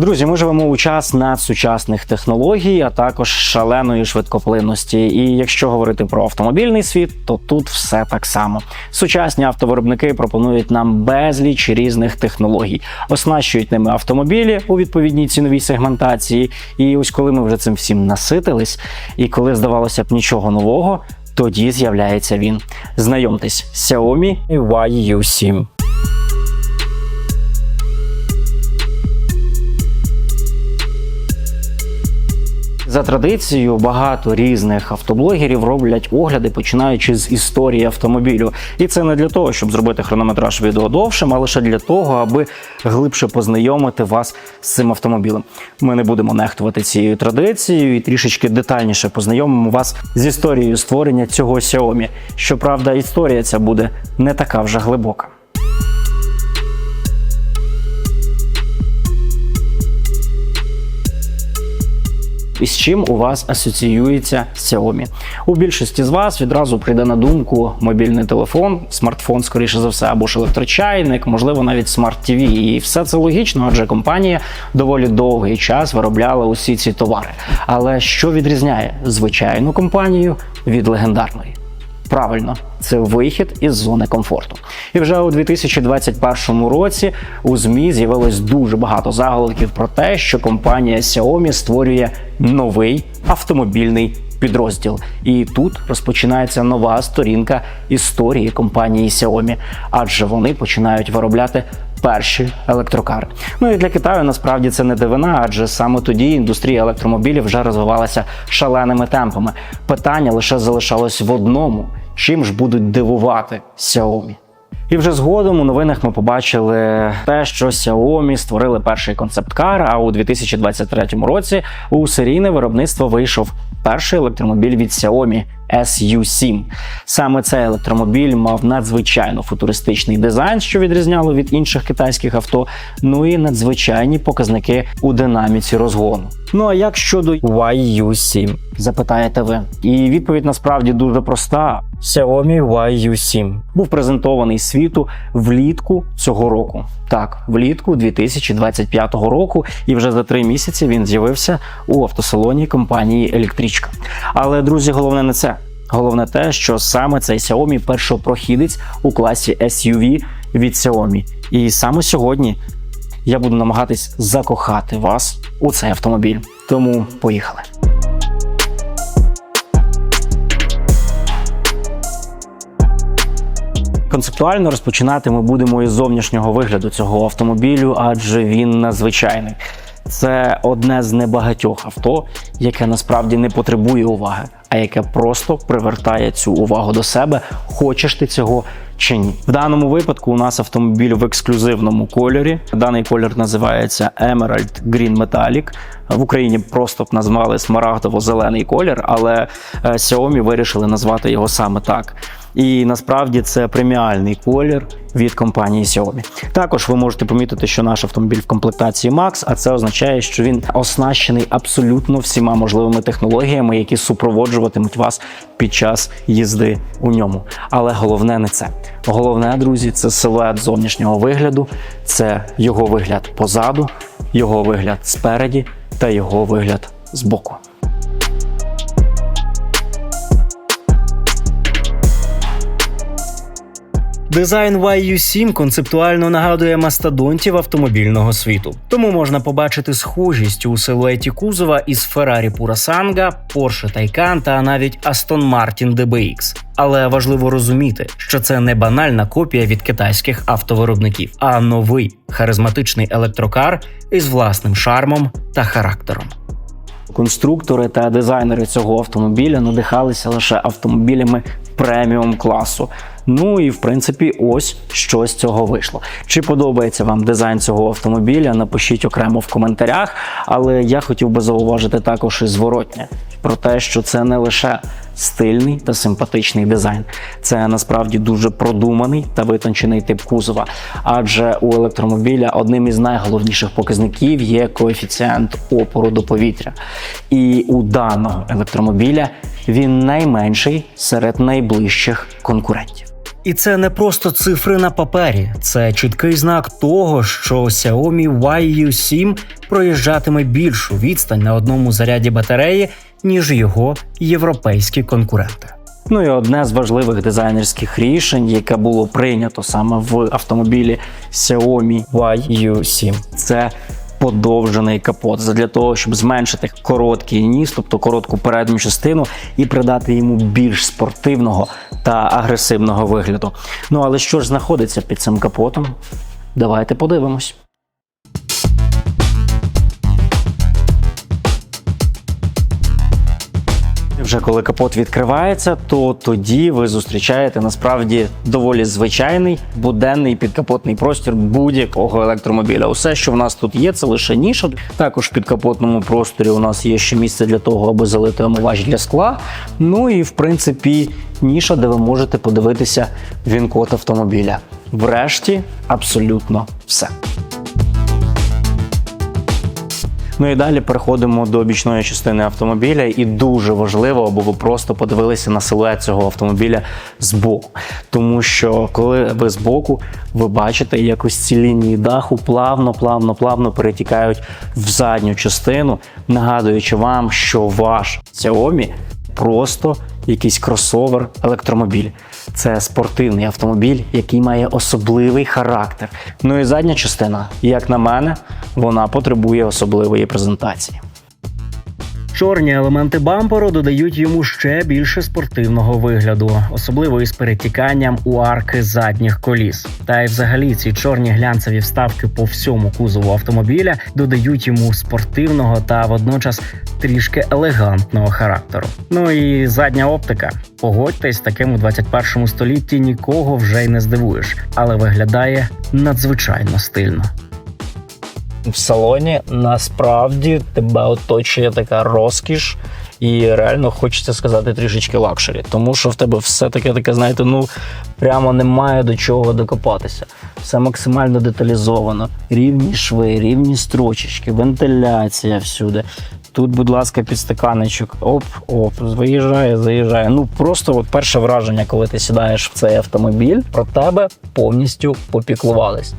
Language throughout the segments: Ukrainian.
Друзі, ми живемо у час надсучасних технологій, а також шаленої швидкоплинності. І якщо говорити про автомобільний світ, то тут все так само. Сучасні автовиробники пропонують нам безліч різних технологій, оснащують ними автомобілі у відповідній ціновій сегментації. І ось коли ми вже цим всім наситились, і коли здавалося б нічого нового, тоді з'являється він. Знайомтесь, Xiaomi YU7. За традицією, багато різних автоблогерів роблять огляди, починаючи з історії автомобілю. І це не для того, щоб зробити хронометраж відео довшим, а лише для того, аби глибше познайомити вас з цим автомобілем. Ми не будемо нехтувати цією традицією і трішечки детальніше познайомимо вас з історією створення цього Xiaomi. Щоправда, історія ця буде не така вже глибока. І з чим у вас асоціюється Xiaomi? У більшості з вас відразу прийде на думку мобільний телефон, смартфон, скоріше за все, або ж електрочайник, можливо, навіть смарт-ТВ. І все це логічно, адже компанія доволі довгий час виробляла усі ці товари. Але що відрізняє звичайну компанію від легендарної? Правильно, це вихід із зони комфорту. І вже у 2021 році у ЗМІ з'явилось дуже багато заголовків про те, що компанія Xiaomi створює новий автомобільний підрозділ. І тут розпочинається нова сторінка історії компанії Xiaomi, адже вони починають виробляти. Перші електрокари. Ну і для Китаю насправді це не дивина, адже саме тоді індустрія електромобілів вже розвивалася шаленими темпами. Питання лише залишалось в одному: чим ж будуть дивувати Xiaomi? І вже згодом у новинах ми побачили те, що Xiaomi створили перший концепт-кар, а у 2023 році у серійне виробництво вийшов перший електромобіль від Xiaomi SU7. Саме цей електромобіль мав надзвичайно футуристичний дизайн, що відрізняло від інших китайських авто, ну і надзвичайні показники у динаміці розгону. Ну а як щодо YU7? Запитаєте ви? І відповідь насправді дуже проста: Xiaomi YU7 був презентований світу влітку цього року. Так, влітку 2025 року, і вже за три місяці він з'явився у автосалоні компанії Електричка. Але друзі, головне не це. Головне те, що саме цей Xiaomi першопрохідець у класі SUV від Xiaomi. І саме сьогодні я буду намагатись закохати вас у цей автомобіль. Тому поїхали. Концептуально розпочинати ми будемо із зовнішнього вигляду цього автомобілю, адже він надзвичайний. Це одне з небагатьох авто, яке насправді не потребує уваги, а яке просто привертає цю увагу до себе, хочеш ти цього чи ні. В даному випадку у нас автомобіль в ексклюзивному кольорі. Даний колір називається Emerald Green Metallic. В Україні просто б назвали смарагдово-зелений колір, але е, Xiaomi вирішили назвати його саме так. І насправді це преміальний колір від компанії Xiaomi. Також ви можете помітити, що наш автомобіль в комплектації Max, а це означає, що він оснащений абсолютно всіма можливими технологіями, які супроводжуватимуть вас під час їзди у ньому. Але головне не це. Головне, друзі, це силует зовнішнього вигляду, це його вигляд позаду, його вигляд спереді та його вигляд збоку. Дизайн YU7 концептуально нагадує мастодонтів автомобільного світу, тому можна побачити схожість у силуеті кузова із Ferrari Purasanga, Porsche Taycan та навіть Aston Martin DBX. Але важливо розуміти, що це не банальна копія від китайських автовиробників, а новий харизматичний електрокар із власним шармом та характером. Конструктори та дизайнери цього автомобіля надихалися лише автомобілями преміум класу. Ну і в принципі, ось що з цього вийшло. Чи подобається вам дизайн цього автомобіля? Напишіть окремо в коментарях. Але я хотів би зауважити також і зворотнє про те, що це не лише стильний та симпатичний дизайн, це насправді дуже продуманий та витончений тип кузова. Адже у електромобіля одним із найголовніших показників є коефіцієнт опору до повітря. І у даного електромобіля він найменший серед найближчих конкурентів. І це не просто цифри на папері, це чіткий знак того, що Xiaomi YU7 проїжджатиме більшу відстань на одному заряді батареї, ніж його європейські конкуренти. Ну і одне з важливих дизайнерських рішень, яке було прийнято саме в автомобілі Xiaomi YU7, це подовжений капот для того, щоб зменшити короткий ніс, тобто коротку передню частину, і придати йому більш спортивного та агресивного вигляду. Ну але що ж знаходиться під цим капотом? Давайте подивимось. Вже коли капот відкривається, то тоді ви зустрічаєте насправді доволі звичайний буденний підкапотний простір будь-якого електромобіля. Усе, що в нас тут є, це лише ніша. Також в підкапотному просторі у нас є ще місце для того, аби залити омивач для скла. Ну і в принципі ніша, де ви можете подивитися він-код автомобіля. Врешті абсолютно все. Ну і далі переходимо до бічної частини автомобіля, і дуже важливо, аби ви просто подивилися на силует цього автомобіля збоку. Тому що коли ви збоку, ви бачите, як ось ці лінії даху плавно, плавно, плавно перетікають в задню частину, нагадуючи вам, що ваш Xiaomi просто якийсь кросовер електромобіль. Це спортивний автомобіль, який має особливий характер. Ну і задня частина, як на мене, вона потребує особливої презентації. Чорні елементи бамперу додають йому ще більше спортивного вигляду, особливо із перетіканням у арки задніх коліс. Та й взагалі ці чорні глянцеві вставки по всьому кузову автомобіля додають йому спортивного та водночас трішки елегантного характеру. Ну і задня оптика. Погодьтесь, таким у 21 столітті нікого вже й не здивуєш, але виглядає надзвичайно стильно. В салоні насправді тебе оточує така розкіш. І реально хочеться сказати трішечки лакшері, тому що в тебе все таке таке, знаєте, ну прямо немає до чого докопатися. Все максимально деталізовано. Рівні шви, рівні строчечки, вентиляція всюди. Тут, будь ласка, підстаканечок. Оп, оп, заїжджає, заїжджає. Ну просто от перше враження, коли ти сідаєш в цей автомобіль, про тебе повністю попіклувались.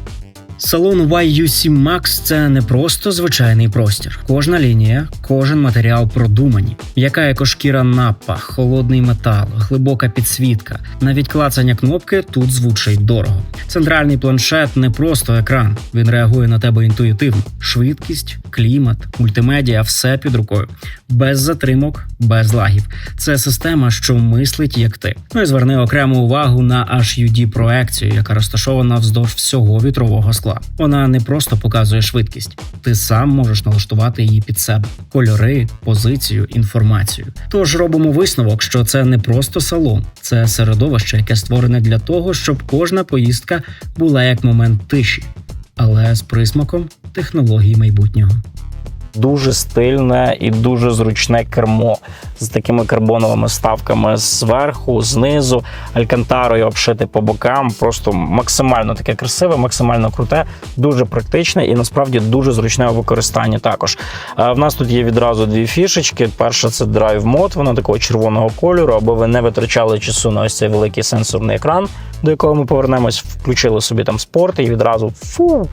Салон YU7 Max – це не просто звичайний простір. Кожна лінія, кожен матеріал продумані. Яка екошкіра напах, холодний метал, глибока підсвітка. Навіть клацання кнопки тут звучить дорого. Центральний планшет не просто екран. Він реагує на тебе інтуїтивно. Швидкість, клімат, мультимедіа все під рукою. Без затримок, без лагів. Це система, що мислить як ти. Ну і зверни окрему увагу на HUD проекцію, яка розташована вздовж всього вітрового скла. Вона не просто показує швидкість, ти сам можеш налаштувати її під себе: кольори, позицію, інформацію. Тож робимо висновок, що це не просто салон, це середовище, яке створене для того, щоб кожна поїздка була як момент тиші, але з присмаком технологій майбутнього. Дуже стильне і дуже зручне кермо з такими карбоновими ставками зверху, знизу, алькантарою обшите по бокам. Просто максимально таке красиве, максимально круте, дуже практичне і насправді дуже зручне у використанні. Також Е, в нас тут є відразу дві фішечки. Перша це драйв мод, вона такого червоного кольору, аби ви не витрачали часу на ось цей великий сенсорний екран, до якого ми повернемось. Включили собі там спорт і відразу фу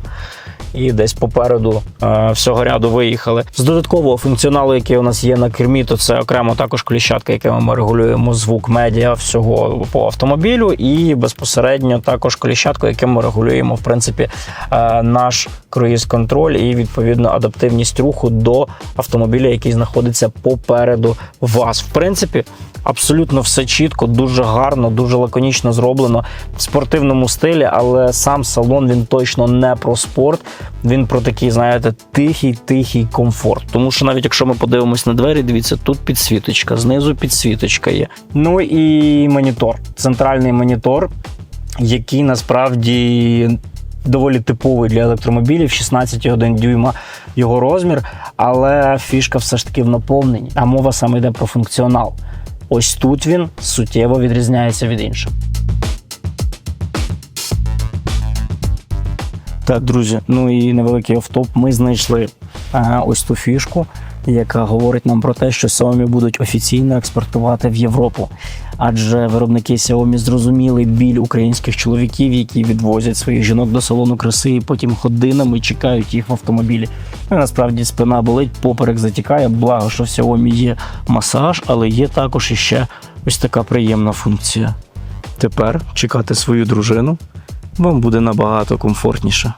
і десь попереду е, всього ряду виїхали. З додаткового функціоналу, який у нас є на кермі, то це окремо також кліщатка, якими ми регулюємо звук медіа всього по автомобілю, і безпосередньо також кліщатку, яким ми регулюємо в принципі е, наш круїз-контроль і відповідно адаптивність руху до автомобіля, який знаходиться попереду вас. В принципі, абсолютно все чітко, дуже гарно, дуже лаконічно зроблено в спортивному стилі, але сам салон він точно не про спорт. Він про такий, знаєте, тихий, тихий комфорт. Тому що навіть якщо ми подивимось на двері, дивіться, тут підсвіточка, знизу підсвіточка є. Ну і монітор, центральний монітор, який насправді. Доволі типовий для електромобілів, 16,1 дюйма його розмір, але фішка все ж таки в наповненні, а мова саме йде про функціонал. Ось тут він суттєво відрізняється від інших. Так, друзі, ну і невеликий офтоп. Ми знайшли е, ось ту фішку, яка говорить нам про те, що Xiaomi будуть офіційно експортувати в Європу. Адже виробники Xiaomi зрозуміли біль українських чоловіків, які відвозять своїх жінок до салону краси і потім годинами чекають їх в автомобілі. Ну, і насправді спина болить, поперек затікає. Благо, що в Xiaomi є масаж, але є також іще ось така приємна функція. Тепер чекати свою дружину вам буде набагато комфортніше.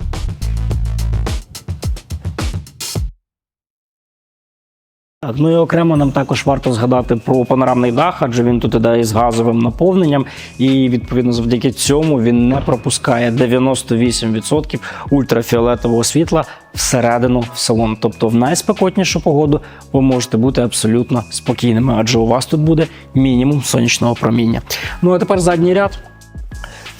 Так, ну і окремо нам також варто згадати про панорамний дах, адже він тут іде із газовим наповненням, і відповідно завдяки цьому він не пропускає 98% ультрафіолетового світла всередину в салон. Тобто в найспекотнішу погоду ви можете бути абсолютно спокійними, адже у вас тут буде мінімум сонячного проміння. Ну а тепер задній ряд.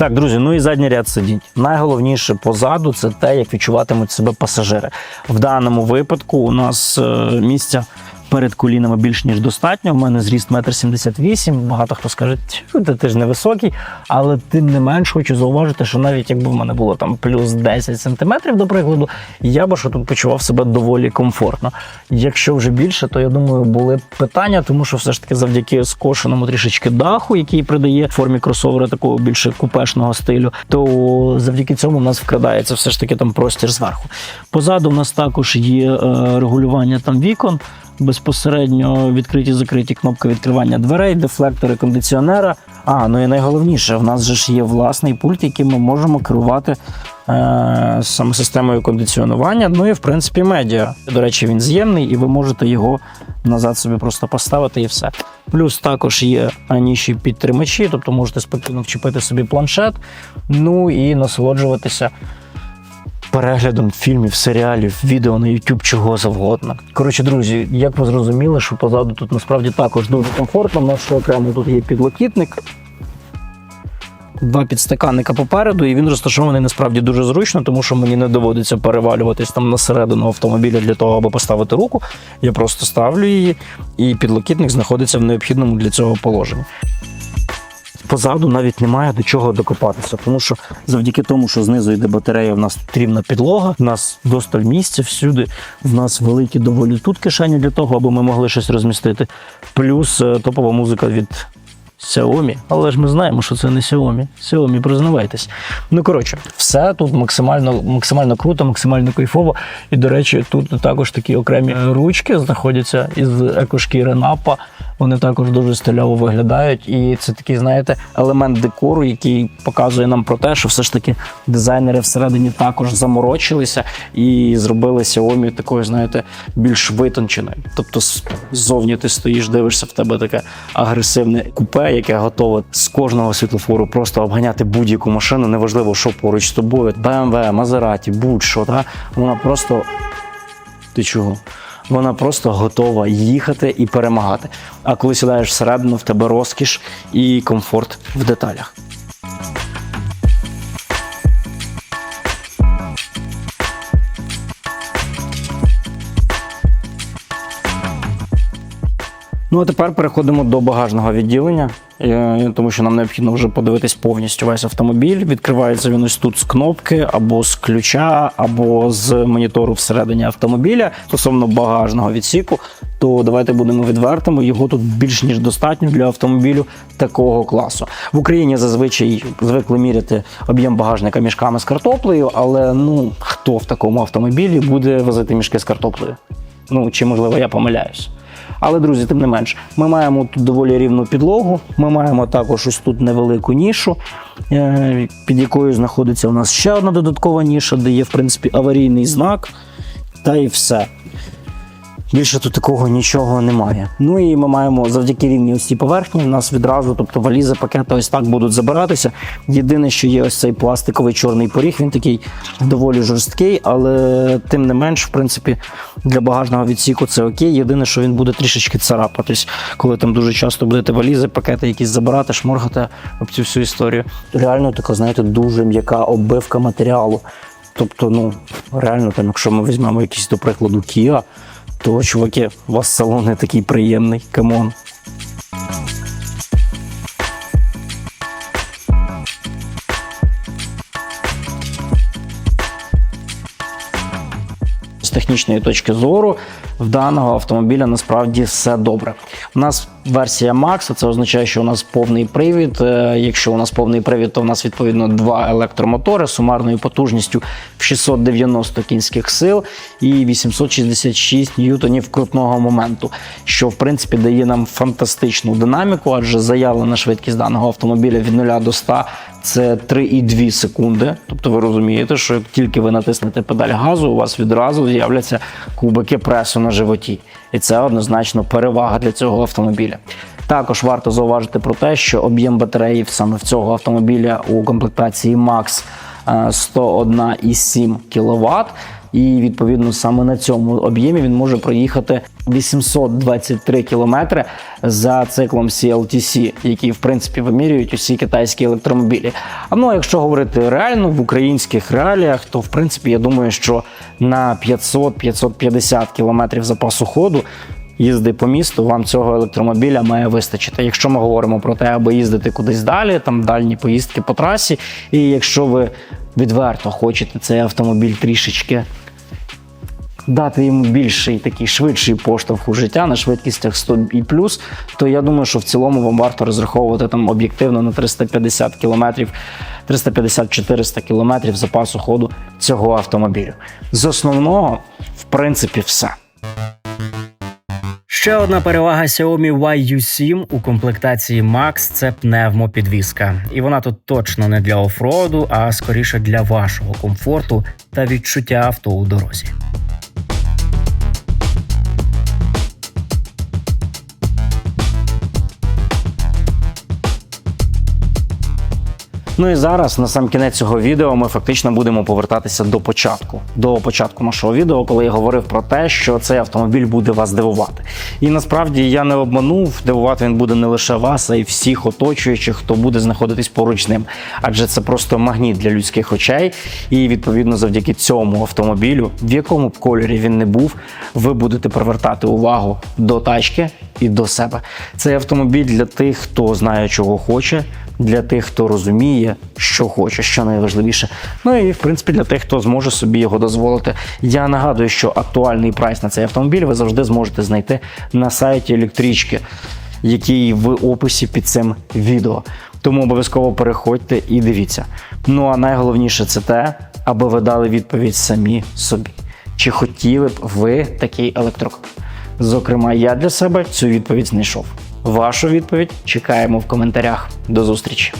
Так, друзі, ну і задній ряд сидінь. Найголовніше позаду це те, як відчуватимуть себе пасажири. В даному випадку у нас е, місця перед колінами більш ніж достатньо. У мене зріст 1,78 м. Багато хто скаже, «Тьфу, та ти ж невисокий, але тим не менш хочу зауважити, що навіть якби в мене було там плюс 10 сантиметрів, до прикладу, я би що тут почував себе доволі комфортно. Якщо вже більше, то я думаю, були б питання, тому що все ж таки завдяки скошеному трішечки даху, який придає формі кросовера такого більше купешного стилю, то завдяки цьому в нас вкрадається все ж таки там простір зверху. Позаду в нас також є е, регулювання там вікон. Безпосередньо відкриті закриті кнопки відкривання дверей, дефлектори кондиціонера. А ну і найголовніше, в нас же ж є власний пульт, яким ми можемо керувати е, саме системою кондиціонування. Ну і в принципі медіа. До речі, він з'ємний, і ви можете його назад собі просто поставити і все. Плюс також є ніші підтримачі, тобто можете спокійно вчепити собі планшет, ну і насолоджуватися переглядом фільмів, серіалів, відео на YouTube, чого завгодно. Коротше, друзі, як ви зрозуміли, що позаду тут насправді також дуже комфортно. У нас окремо тут є підлокітник. Два підстаканника попереду, і він розташований насправді дуже зручно, тому що мені не доводиться перевалюватись там на середину автомобіля для того, аби поставити руку. Я просто ставлю її, і підлокітник знаходиться в необхідному для цього положенні. Позаду навіть немає до чого докопатися, тому що завдяки тому, що знизу йде батарея, в нас потрібна підлога, в нас досталь місця всюди, в нас великі доволі тут кишені для того, аби ми могли щось розмістити. Плюс е, топова музика від Xiaomi, але ж ми знаємо, що це не Xiaomi. Xiaomi, признавайтесь. Ну коротше, все тут максимально, максимально круто, максимально кайфово. І до речі, тут також такі окремі ручки знаходяться із екошкіри напа. Вони також дуже стильово виглядають, і це такий, знаєте, елемент декору, який показує нам про те, що все ж таки дизайнери всередині також заморочилися і зробили Xiaomi такою, знаєте, більш витонченою. Тобто, ззовні ти стоїш, дивишся в тебе таке агресивне купе, яке готове з кожного світлофору просто обганяти будь-яку машину, неважливо, що поруч з тобою, BMW, Maserati, будь-що, та вона просто ти чого? Вона просто готова їхати і перемагати. А коли сідаєш всередину, в тебе розкіш і комфорт в деталях. Ну а тепер переходимо до багажного відділення, е, тому що нам необхідно вже подивитись повністю весь автомобіль. Відкривається він ось тут з кнопки, або з ключа, або з монітору всередині автомобіля. Стосовно багажного відсіку, то давайте будемо відвертими. Його тут більш ніж достатньо для автомобілю такого класу. В Україні зазвичай звикли міряти об'єм багажника мішками з картоплею, але ну хто в такому автомобілі буде возити мішки з картоплею? Ну чи можливо я помиляюсь. Але, друзі, тим не менш, ми маємо тут доволі рівну підлогу. Ми маємо також ось тут невелику нішу, е, під якою знаходиться у нас ще одна додаткова ніша, де є, в принципі, аварійний знак, та і все. Більше тут такого нічого немає. Ну і ми маємо завдяки рівній ось цій поверхні. У нас відразу, тобто валізи, пакети ось так будуть забиратися. Єдине, що є ось цей пластиковий чорний поріг, він такий доволі жорсткий, але тим не менш, в принципі, для багажного відсіку це окей. Єдине, що він буде трішечки царапатись, коли там дуже часто будете валізи, пакети якісь забирати, шморгати об цю всю історію. Реально така, знаєте, дуже м'яка оббивка матеріалу. Тобто, ну реально, там, якщо ми візьмемо якийсь, до прикладу, Kia, то, чуваки, у вас салон не такий приємний, камон. з технічної точки зору в даного автомобіля насправді все добре. У нас версія Max, це означає, що у нас повний привід. Е, Якщо у нас повний привід, то у нас відповідно два електромотори сумарною потужністю в 690 кінських сил і 866 ньютонів крутного моменту, що в принципі дає нам фантастичну динаміку, адже заявлена швидкість даного автомобіля від 0 до 100 це 3,2 секунди. Тобто ви розумієте, що як тільки ви натиснете педаль газу, у вас відразу з'являться кубики пресу на животі. І це однозначно перевага для цього автомобіля. Також варто зауважити про те, що об'єм батареї саме в цього автомобіля у комплектації Max е, 101,7 кВт. І відповідно саме на цьому об'ємі він може проїхати 823 кілометри за циклом CLTC, який в принципі вимірюють усі китайські електромобілі. А ну якщо говорити реально в українських реаліях, то в принципі я думаю, що на 500-550 кілометрів запасу ходу їзди по місту, вам цього електромобіля має вистачити. Якщо ми говоримо про те, аби їздити кудись далі, там дальні поїздки по трасі, і якщо ви відверто хочете цей автомобіль трішечки дати йому більший такий швидший поштовх у життя на швидкістях 100 і плюс, то я думаю, що в цілому вам варто розраховувати там об'єктивно на 350 кілометрів, 350-400 кілометрів запасу ходу цього автомобілю. З основного, в принципі, все. Ще одна перевага Xiaomi YU7 у комплектації Max – це пневмопідвізка. І вона тут точно не для офроду, а скоріше для вашого комфорту та відчуття авто у дорозі. Ну і зараз, на сам кінець цього відео, ми фактично будемо повертатися до початку. До початку нашого відео, коли я говорив про те, що цей автомобіль буде вас дивувати. І насправді я не обманув, дивувати він буде не лише вас, а й всіх оточуючих, хто буде знаходитись поруч з ним. Адже це просто магніт для людських очей. І відповідно завдяки цьому автомобілю, в якому б кольорі він не був, ви будете привертати увагу до тачки і до себе. Цей автомобіль для тих, хто знає, чого хоче, для тих, хто розуміє, що хоче, що найважливіше. Ну і в принципі для тих, хто зможе собі його дозволити. Я нагадую, що актуальний прайс на цей автомобіль ви завжди зможете знайти на сайті електрички, який в описі під цим відео. Тому обов'язково переходьте і дивіться. Ну а найголовніше це те, аби ви дали відповідь самі собі. Чи хотіли б ви такий електрокар? Зокрема, я для себе цю відповідь знайшов. Вашу відповідь чекаємо в коментарях. До зустрічі!